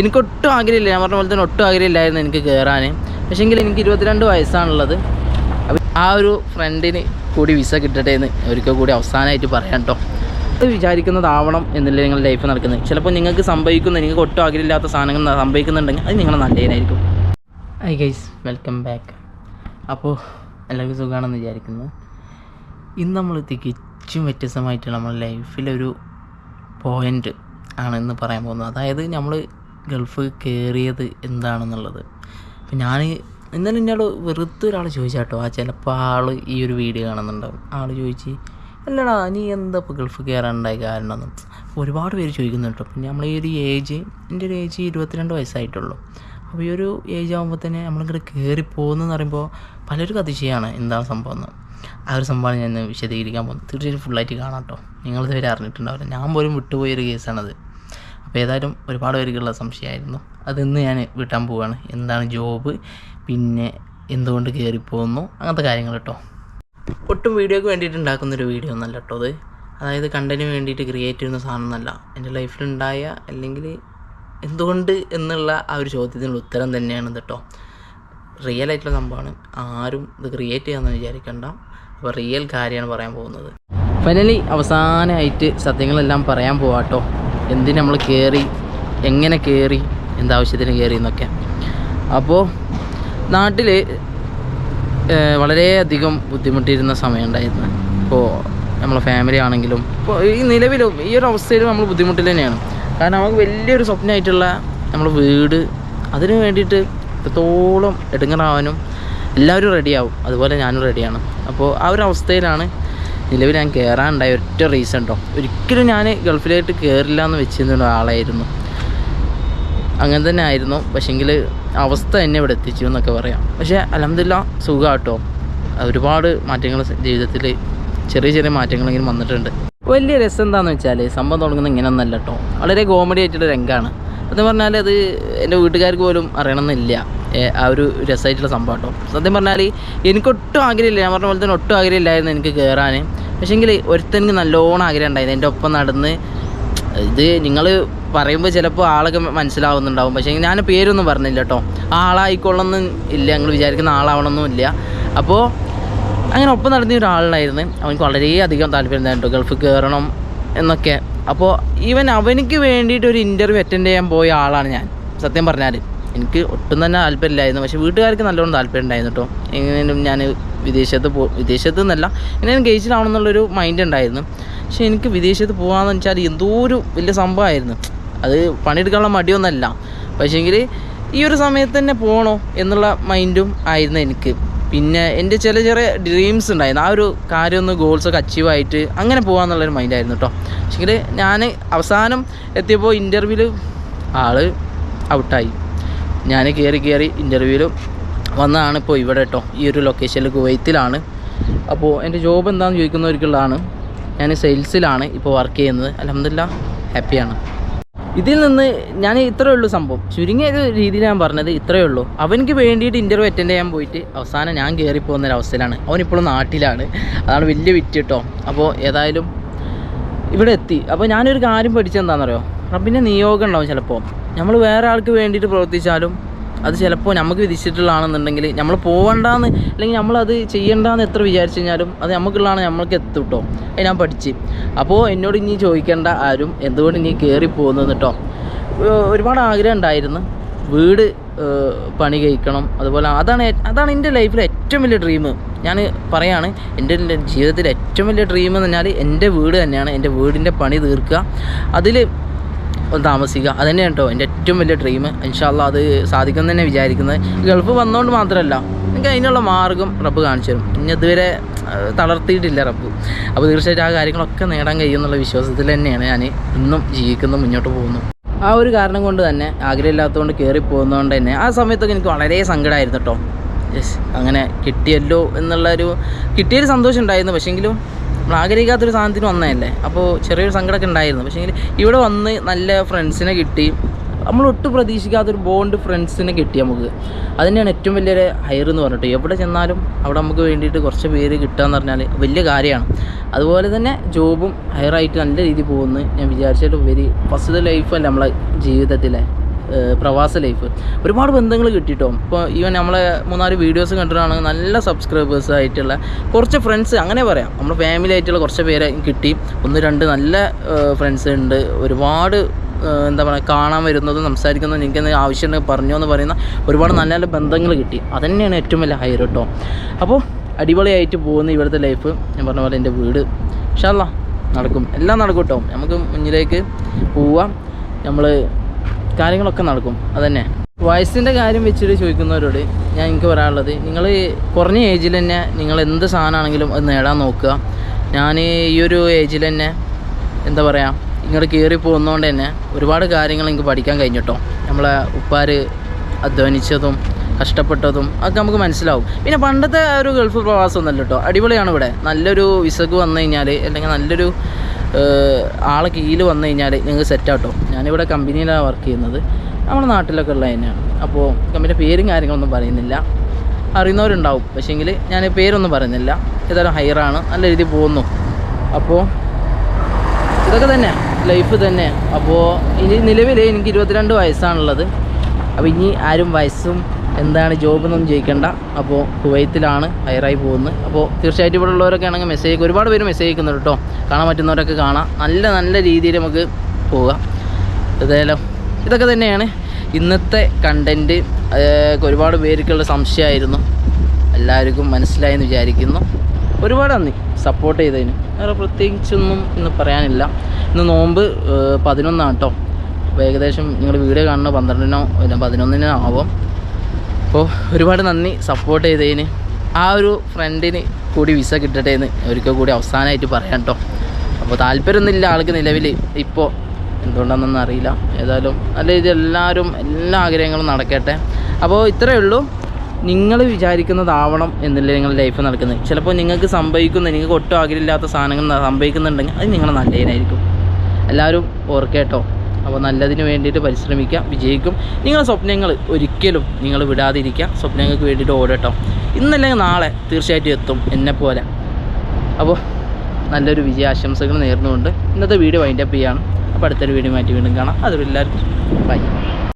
എനിക്കൊട്ടും ആഗ്രഹമില്ല. ഞാൻ പറഞ്ഞ പോലെ തന്നെ ഒട്ടും ആഗ്രഹമില്ലായിരുന്നു എനിക്ക് കയറാൻ പക്ഷേങ്കിൽ എനിക്ക് ഇരുപത്തിരണ്ട് വയസ്സാണുള്ളത്. ആ ഒരു ഫ്രണ്ടിന് കൂടി വിസ കിട്ടട്ടെ എന്ന് ഒരിക്കൽ കൂടി അവസാനമായിട്ട് പറയാം കേട്ടോ വിചാരിക്കുന്നതാവണം എന്നില്ല നിങ്ങളുടെ ലൈഫ് നടക്കുന്നത്. ചിലപ്പോൾ നിങ്ങൾക്ക് സംഭവിക്കുന്ന. നിങ്ങൾക്ക് ഒട്ടും ആഗ്രഹമില്ലാത്ത സാധനങ്ങൾ സംഭവിക്കുന്നുണ്ടെങ്കിൽ അത് നിങ്ങളെ നല്ലതിനായിരിക്കും. ഐ ഗൈസ് വെൽക്കം ബാക്ക് അപ്പോൾ എല്ലാവർക്കും സുഖമാണെന്ന് വിചാരിക്കുന്നു. ഇന്ന് നമ്മൾ തികച്ചും വ്യത്യസ്തമായിട്ട് നമ്മുടെ ലൈഫിലൊരു പോയിന്റ് ആണ് ഇന്ന് പറയാൻ പോകുന്നത്. അതായത് നമ്മൾ ഗൾഫ് കയറിയത് എന്താണെന്നുള്ളത്. അപ്പം ഞാൻ ഇന്നലെ എന്നോട് വെറുതെ ഒരാൾ ചോദിച്ചാട്ടോ ആ ചിലപ്പോൾ ആൾ ഈ ഒരു വീഡിയോ കാണുന്നുണ്ടാവും. ആൾ ചോദിച്ച് അല്ലടാ നീ എന്താ ഇപ്പോൾ ഗൾഫ് കയറാനുണ്ടായ കാരണം? ഒരുപാട് പേര് ചോദിക്കുന്നുണ്ട് അപ്പം നമ്മൾ ഈ ഒരു ഏജ് എന്റെ ഒരു ഏജ് ഇരുപത്തിരണ്ട് വയസ്സായിട്ടുള്ളൂ. അപ്പോൾ ഈ ഒരു ഏജ് ആകുമ്പോൾ തന്നെ നമ്മളിങ്ങനെ കയറി പോകുന്നതെന്ന് പറയുമ്പോൾ പലർക്കും അതിശയമാണ് എന്താണ് സംഭവം എന്ന്. ആ ഒരു സംഭവമാണ് ഞാൻ വിശദീകരിക്കാൻ പോകുന്നത് തീർച്ചയായിട്ടും ഫുള്ളായിട്ട് കാണാം കേട്ടോ. നിങ്ങളിത് വരെ അറിഞ്ഞിട്ടുണ്ടാവില്ല. ഞാൻ പോലും വിട്ടുപോയൊരു കേസാണത്. അപ്പോൾ ഏതായാലും ഒരുപാട് പേർക്കുള്ള സംശയമായിരുന്നു. അതിന്ന് ഞാൻ വിട്ടാൻ പോവുകയാണ് എന്താണ് ജോബ്? പിന്നെ എന്തുകൊണ്ട് കയറിപ്പോകുന്നു അങ്ങനത്തെ കാര്യങ്ങൾ കേട്ടോ. ഒട്ടും വീഡിയോക്ക് വേണ്ടിയിട്ട് ഉണ്ടാക്കുന്നൊരു വീഡിയോ ഒന്നല്ല കേട്ടോ അത്. അതായത് കണ്ടന്റിന് വേണ്ടിയിട്ട് ക്രിയേറ്റ് ചെയ്യുന്ന സാധനം ഒന്നല്ല എന്റെ ലൈഫിലുണ്ടായ അല്ലെങ്കിൽ എന്തുകൊണ്ട് എന്നുള്ള ആ ഒരു ചോദ്യത്തിനുള്ള ഉത്തരം തന്നെയാണ് കേട്ടോ. റിയൽ ആയിട്ടുള്ള സംഭവമാണ്. ആരും ഇത് ക്രിയേറ്റ് ചെയ്യാമെന്ന് വിചാരിക്കണ്ട. അപ്പോൾ റിയൽ കാര്യമാണ് പറയാൻ പോകുന്നത്. ഫൈനലി അവസാനമായിട്ട് സത്യങ്ങളെല്ലാം പറയാൻ പോവാട്ടോ എന്തിന് നമ്മൾ കയറി എങ്ങനെ കയറി എന്താവശ്യത്തിന് കയറി എന്നൊക്കെ. അപ്പോൾ നാട്ടിൽ വളരെയധികം ബുദ്ധിമുട്ടിയിരുന്ന സമയം ഉണ്ടായിരുന്നു ഇപ്പോൾ നമ്മളെ ഫാമിലി ആണെങ്കിലും ഇപ്പോൾ ഈ നിലവിലും ഈ ഒരു അവസ്ഥയിൽ നമ്മൾ ബുദ്ധിമുട്ടിൽ തന്നെയാണ്. കാരണം നമുക്ക് വലിയൊരു സ്വപ്നമായിട്ടുള്ള നമ്മൾ വീട് അതിന് വേണ്ടിയിട്ട് എത്രത്തോളം എടുങ്ങറാവാനും എല്ലാവരും റെഡിയാവും അതുപോലെ ഞാനും റെഡിയാണ് അപ്പോൾ ആ ഒരു അവസ്ഥയിലാണ് നിലവിൽ ഞാൻ കയറാനുണ്ടായ ഒറ്റ റീസൺ കേട്ടോ ഒരിക്കലും ഞാൻ ഗൾഫിലായിട്ട് കയറില്ല എന്ന് വെച്ചിരുന്ന ഒരാളായിരുന്നു. അങ്ങനെ തന്നെ ആയിരുന്നു. പക്ഷേങ്കിൽ അവസ്ഥ എന്നെ ഇവിടെ എത്തിച്ചു എന്നൊക്കെ പറയാം. പക്ഷേ അലഹമില്ല സുഖമാട്ടോ ഒരുപാട് മാറ്റങ്ങൾ ജീവിതത്തിൽ ചെറിയ ചെറിയ മാറ്റങ്ങളെങ്കിലും വന്നിട്ടുണ്ട്. വലിയ രസം എന്താണെന്ന് വെച്ചാൽ സംഭവം തുടങ്ങുന്നത് ഇങ്ങനെയൊന്നല്ല കേട്ടോ വളരെ കോമഡി ആയിട്ടുള്ള രംഗമാണ് എന്ന് പറഞ്ഞാൽ അത് എന്റെ വീട്ടുകാർക്ക് പോലും അറിയണമെന്നില്ല. ആ ഒരു രസമായിട്ടുള്ള സംഭവം കേട്ടോ സത്യം പറഞ്ഞാൽ എനിക്കൊട്ടും ആഗ്രഹമില്ല. ഞാൻ പറഞ്ഞ പോലെ തന്നെ ഒട്ടും ആഗ്രഹമില്ലായിരുന്നു എനിക്ക് കയറാൻ പക്ഷേങ്കിൽ ഒരുത്തനിക്ക് നല്ലോണം ആഗ്രഹം ഉണ്ടായിരുന്നു. എന്റെ ഒപ്പം നടന്ന് ഇത് നിങ്ങൾ പറയുമ്പോൾ ചിലപ്പോൾ ആളൊക്കെ മനസ്സിലാവുന്നുണ്ടാവും. പക്ഷേ ഞാൻ പേരൊന്നും പറഞ്ഞില്ല കേട്ടോ ആളായിക്കൊള്ളൊന്നും ഇല്ല ഞങ്ങൾ വിചാരിക്കുന്ന ആളാവണമെന്നും ഇല്ല. അപ്പോൾ അങ്ങനെ ഒപ്പം നടന്ന ഒരാളുണ്ടായിരുന്നു അവനക്ക് വളരെയധികം താല്പര്യം ഉണ്ടായിരുന്നു ഗൾഫിൽ കയറണം എന്നൊക്കെ. അപ്പോൾ ഈവൻ അവനക്ക് വേണ്ടിയിട്ട് ഒരു ഇന്റർവ്യൂ അറ്റൻഡ് ചെയ്യാൻ പോയ ആളാണ് ഞാൻ. സത്യം പറഞ്ഞാൽ എനിക്ക് ഒട്ടും തന്നെ താല്പര്യമില്ലായിരുന്നു. പക്ഷേ വീട്ടുകാർക്ക് നല്ലോണം താല്പര്യം ഉണ്ടായിരുന്നു കേട്ടോ. എങ്ങനെയും ഞാൻ വിദേശത്ത് പോ വിദേശത്ത് നിന്നല്ല എങ്ങനെയും ഗേജിലാവണമെന്നുള്ളൊരു മൈൻഡ് ഉണ്ടായിരുന്നു. പക്ഷേ എനിക്ക് വിദേശത്ത് പോകാമെന്ന് വെച്ചാൽ എന്തോ ഒരു വലിയ സംഭവമായിരുന്നു. അത് പണിയെടുക്കാനുള്ള മടിയൊന്നല്ല. പക്ഷേങ്കിൽ ഈ ഒരു സമയത്ത് തന്നെ പോകണോ എന്നുള്ള മൈൻഡും ആയിരുന്നു എനിക്ക്. പിന്നെ എന്റെ ചില ചെറിയ ഡ്രീംസ് ഉണ്ടായിരുന്നു. ആ ഒരു കാര്യമൊന്ന് ഗോൾസൊക്കെ അച്ചീവ് ആയിട്ട് അങ്ങനെ പോകാമെന്നുള്ളൊരു മൈൻഡായിരുന്നു കേട്ടോ. പക്ഷേങ്കിൽ ഞാൻ അവസാനം എത്തിയപ്പോൾ ഇന്റർവ്യൂവിൽ ആൾ ഔട്ടായി ഞാൻ കയറി കയറി ഇന്റർവ്യൂവിൽ വന്നതാണ് ഇപ്പോൾ ഇവിടെ കേട്ടോ ഈ ഒരു ലൊക്കേഷനിൽ കുവൈത്തിലാണ്. അപ്പോൾ എന്റെ ജോബ് എന്താണെന്ന് ചോദിക്കുന്നവർക്കുള്ളതാണ്. ഞാൻ സെയിൽസിലാണ് ഇപ്പോൾ വർക്ക് ചെയ്യുന്നത്. അലഹമില്ല ഹാപ്പിയാണ് ഇതിൽ നിന്ന് ഞാൻ ഇത്രയേ ഉള്ളൂ സംഭവം. ചുരുങ്ങിയ ഒരു രീതിയിൽ ഞാൻ പറഞ്ഞത് ഇത്രയേ ഉള്ളൂ. അവനക്ക് വേണ്ടിയിട്ട് ഇന്റർവ്യൂ അറ്റൻഡ് ചെയ്യാൻ പോയിട്ട് അവസാനം ഞാൻ കയറി പോകുന്ന ഒരു അവസ്ഥയിലാണ്. അവനിപ്പോഴും നാട്ടിലാണ്. അതാണ് വലിയ വിറ്റ് കേട്ടോ അപ്പോൾ ഏതായാലും ഇവിടെ എത്തി. അപ്പോൾ ഞാനൊരു കാര്യം പഠിച്ചെന്താണെന്നറിയോ റബ്ബിന്റെ നിയോഗം ഉണ്ടാവും ചിലപ്പോൾ നമ്മൾ വേറെ ആൾക്ക് വേണ്ടിയിട്ട് പ്രവർത്തിച്ചാലും അത് ചിലപ്പോൾ നമുക്ക് വിധിച്ചിട്ടുള്ളതാണെന്നുണ്ടെങ്കിൽ നമ്മൾ പോകണ്ടെന്ന് അല്ലെങ്കിൽ നമ്മളത് ചെയ്യണ്ടെന്ന് എത്ര വിചാരിച്ചു കഴിഞ്ഞാലും അത് നമുക്കുള്ളതാണ് നമ്മൾക്ക് എത്തും അത് ഞാൻ പഠിച്ച്. അപ്പോൾ എന്നോട് ഇനി ചോദിക്കേണ്ട ആരും എന്തുകൊണ്ട് ഇനി കയറി പോകുന്നത് കേട്ടോ ഒരുപാട് ആഗ്രഹം ഉണ്ടായിരുന്നു. വീട് പണി കഴിക്കണം. അതുപോലെ അതാണ് അതാണ് എന്റെ ലൈഫിലെ ഏറ്റവും വലിയ ഡ്രീം ഞാൻ പറയാണ് എന്റെ ജീവിതത്തിലെ ഏറ്റവും വലിയ ഡ്രീം എന്ന് പറഞ്ഞാൽ എന്റെ വീട് തന്നെയാണ്. എന്റെ വീടിന്റെ പണി തീർക്കുക. അതിൽ ഒന്ന് താമസിക്കുക. അത് തന്നെയാണ് കേട്ടോ എന്റെ ഏറ്റവും വലിയ ഡ്രീം ഇൻഷാല്ല അത് സാധിക്കും തന്നെ വിചാരിക്കുന്നത്. ഗൾഫ് വന്നുകൊണ്ട് മാത്രമല്ല എനിക്ക് അതിനുള്ള മാർഗം റബ്ബ് കാണിച്ചു തരും. ഇനി ഇതുവരെ തളർത്തിയിട്ടില്ല റബ്ബ്. അപ്പോൾ തീർച്ചയായിട്ടും ആ കാര്യങ്ങളൊക്കെ നേടാൻ കഴിയുമെന്നുള്ള വിശ്വാസത്തിൽ തന്നെയാണ് ഞാൻ ഇന്നും ജീവിക്കുന്നു മുന്നോട്ട് പോകുന്നു. ആ ഒരു കാരണം കൊണ്ട് തന്നെ ആഗ്രഹമില്ലാത്തതുകൊണ്ട് കയറി പോകുന്നതുകൊണ്ട് തന്നെ ആ സമയത്തൊക്കെ എനിക്ക് വളരെ സങ്കടമായിരുന്നു കേട്ടോ യെസ് അങ്ങനെ കിട്ടിയല്ലോ എന്നുള്ളൊരു കിട്ടിയൊരു സന്തോഷം ഉണ്ടായിരുന്നു. പക്ഷേങ്കിലും ആഗ്രഹിക്കാത്തൊരു സാധനത്തിന് വന്നതല്ലേ? അപ്പോൾ ചെറിയൊരു സങ്കടമൊക്കെ ഉണ്ടായിരുന്നു. പക്ഷേ ഇവിടെ വന്ന് നല്ല ഫ്രണ്ട്സിനെ കിട്ടി. നമ്മൾ ഒട്ടും പ്രതീക്ഷിക്കാത്തൊരു ബോണ്ട് ഫ്രണ്ട്സിനെ കിട്ടി നമുക്ക്. അത് തന്നെയാണ് ഏറ്റവും വലിയൊരു ഹയർ എന്ന് പറഞ്ഞിട്ട്. എവിടെ ചെന്നാലും അവിടെ നമുക്ക് വേണ്ടിയിട്ട് കുറച്ച് പേര് കിട്ടുക എന്ന് പറഞ്ഞാൽ വലിയ കാര്യമാണ്. അതുപോലെ തന്നെ ജോബും ഹയറായിട്ട് നല്ല രീതിയിൽ പോകുന്നു ഞാൻ വിചാരിച്ചിട്ട് വെരി ഫസ്റ്റ് ലൈഫല്ല നമ്മളെ ജീവിതത്തിലെ. പ്രവാസ ലൈഫ്. ഒരുപാട് ബന്ധങ്ങൾ കിട്ടിയിട്ടോ ഇപ്പോൾ ഈവൻ നമ്മളെ മൂന്നാൽ വീഡിയോസ് കണ്ടിട്ടാണ് നല്ല സബ്സ്ക്രൈബേഴ്സ് ആയിട്ടുള്ള കുറച്ച് ഫ്രണ്ട്സ് അങ്ങനെ പറയാം. നമ്മുടെ ഫാമിലി ആയിട്ടുള്ള കുറച്ച് പേരെ കിട്ടി. ഒന്ന് രണ്ട് നല്ല ഫ്രണ്ട്സ് ഉണ്ട്. ഒരുപാട് എന്താ പറയുക കാണാൻ വരുന്നതും സംസാരിക്കുന്നതും എനിക്ക് എന്തെങ്കിലും ആവശ്യമുണ്ടെങ്കിൽ പറഞ്ഞോ എന്ന് പറയുന്ന ഒരുപാട് നല്ല നല്ല ബന്ധങ്ങൾ കിട്ടി. അതന്നെയാണ് ഏറ്റവും വലിയ ഹൈർ കേട്ടോ. അപ്പോൾ അടിപൊളിയായിട്ട് പോകുന്ന ഇവിടുത്തെ ലൈഫ് ഞാൻ പറഞ്ഞ പോലെ എന്റെ വീട്. ഇൻഷാല്ലാ നടക്കും. എല്ലാം നടക്കും കേട്ടോ. നമുക്ക് മുന്നിലേക്ക് പോവാം. നമ്മൾ കാര്യങ്ങളൊക്കെ നടക്കും. അതന്നെ. വയസ്സിന്റെ കാര്യം വെച്ചിട്ട് ചോദിക്കുന്നവരോട് ഞാൻ എനിക്ക് പറയാനുള്ളത് നിങ്ങൾ കുറഞ്ഞ ഏജിൽ തന്നെ നിങ്ങൾ എന്ത് സാധനമാണെങ്കിലും അത് നേടാൻ നോക്കുക. ഞാൻ ഈ ഒരു ഏജിൽ തന്നെ എന്താ പറയുക ഇങ്ങോട്ട് കയറി പോകുന്നതുകൊണ്ട് തന്നെ ഒരുപാട് കാര്യങ്ങൾ എനിക്ക് പഠിക്കാൻ കഴിഞ്ഞിട്ടോ നമ്മളെ ഉപ്പാർ അധ്വാനിച്ചതും കഷ്ടപ്പെട്ടതും ഒക്കെ നമുക്ക് മനസ്സിലാവും. പിന്നെ പണ്ടത്തെ ഒരു ഗൾഫ് പ്രവാസം ഒന്നല്ല കേട്ടോ അടിപൊളിയാണ് ഇവിടെ. നല്ലൊരു വിസക്ക് വന്നു കഴിഞ്ഞാൽ അല്ലെങ്കിൽ നല്ലൊരു ആളെ കീഴിൽ വന്നു കഴിഞ്ഞാൽ നിങ്ങൾക്ക് സെറ്റാട്ടോ ഞാനിവിടെ കമ്പനിയിലാണ് വർക്ക് ചെയ്യുന്നത്. നമ്മുടെ നാട്ടിലൊക്കെ ഉള്ള തന്നെയാണ്. അപ്പോൾ കമ്പനിയുടെ പേരും കാര്യങ്ങളൊന്നും പറയുന്നില്ല. അറിയുന്നവരുണ്ടാവും. പക്ഷേങ്കിൽ ഞാൻ പേരൊന്നും പറയുന്നില്ല. ഏതായാലും ഹയറാണ് നല്ല രീതിയിൽ പോകുന്നു. അപ്പോൾ ഇതൊക്കെ തന്നെ ലൈഫ് തന്നെ. അപ്പോൾ ഇനി നിലവിൽ എനിക്ക് ഇരുപത്തിരണ്ട് വയസ്സാണുള്ളത്. അപ്പോൾ ഇനി ആരും വയസ്സും എന്താണ് ജോബ് എന്നൊന്നും ചോദിക്കേണ്ട. അപ്പോൾ കുവൈത്തിലാണ് ഹയറായി പോകുന്നത്. അപ്പോൾ തീർച്ചയായിട്ടും ഇവിടെ ഉള്ളവരൊക്കെ ആണെങ്കിൽ മെസ്സേജ് ഒരുപാട് പേര് മെസ്സേജ് അയക്കുന്നുണ്ട് കേട്ടോ. കാണാൻ പറ്റുന്നവരൊക്കെ കാണാം. നല്ല നല്ല രീതിയിൽ നമുക്ക് പോകാം. ഏതായാലും ഇതൊക്കെ തന്നെയാണ്. ഇന്നത്തെ കണ്ടന്റ് ഒരുപാട് പേർക്കുള്ള സംശയമായിരുന്നു. എല്ലാവർക്കും മനസ്സിലായെന്ന് വിചാരിക്കുന്നു. ഒരുപാട് നന്ദി. സപ്പോർട്ട് ചെയ്തതിന്. വേറെ പ്രത്യേകിച്ചൊന്നും ഇന്ന് പറയാനില്ല. ഇന്ന് നോമ്പ് പതിനൊന്നാണ് കേട്ടോ. ഏകദേശം നിങ്ങൾ വീഡിയോ കാണുന്ന പന്ത്രണ്ടിനോ പതിനൊന്നിനോ ആവും അപ്പോൾ ഒരുപാട് നന്ദി സപ്പോർട്ട് ചെയ്തതിന്. ആ ഒരു ഫ്രണ്ടിന് കൂടി വിസ കിട്ടട്ടെ എന്ന് ഒരിക്കൽ കൂടി അവസാനമായിട്ട് പറയാം കേട്ടോ അപ്പോൾ താല്പര്യമൊന്നുമില്ല ആൾക്ക് നിലവിൽ. ഇപ്പോൾ എന്തുകൊണ്ടാണെന്നൊന്നും അറിയില്ല. ഏതായാലും നല്ല രീതിയിൽ എല്ലാവരും എല്ലാ ആഗ്രഹങ്ങളും നടക്കട്ടെ. അപ്പോൾ ഇത്രയേ ഉള്ളൂ. നിങ്ങൾ വിചാരിക്കുന്നതാവണം എന്നില്ല നിങ്ങൾ ലൈഫ് നടക്കുന്നത്. ചിലപ്പോൾ നിങ്ങൾക്ക് സംഭവിക്കുന്ന നിങ്ങൾക്ക് ഒട്ടും ആഗ്രഹമില്ലാത്ത സാധനങ്ങൾ സംഭവിക്കുന്നുണ്ടെങ്കിൽ അത് നിങ്ങളെ നല്ലതിനായിരിക്കും. എല്ലാവരും ഓർക്കേട്ടോ അപ്പോൾ നല്ലതിന് വേണ്ടിയിട്ട് പരിശ്രമിക്കുക വിജയിക്കും. നിങ്ങളുടെ സ്വപ്നങ്ങൾ ഒരിക്കലും നിങ്ങൾ വിടാതിരിക്കുക. സ്വപ്നങ്ങൾക്ക് വേണ്ടിയിട്ട് ഓടട്ടോ. ഇന്നല്ലെങ്കിൽ നാളെ തീർച്ചയായിട്ടും എത്തും എന്നെപ്പോലെ. അപ്പോൾ നല്ലൊരു വിജയാശംസകൾ നേർന്നുകൊണ്ട് ഇന്നത്തെ വീഡിയോ വൈൻഡപ്പ് ചെയ്യാണ്. അപ്പോൾ അടുത്തൊരു വീഡിയോ മാറ്റി വീണ്ടും കാണാം. അതുവരെ എല്ലാവർക്കും ബൈ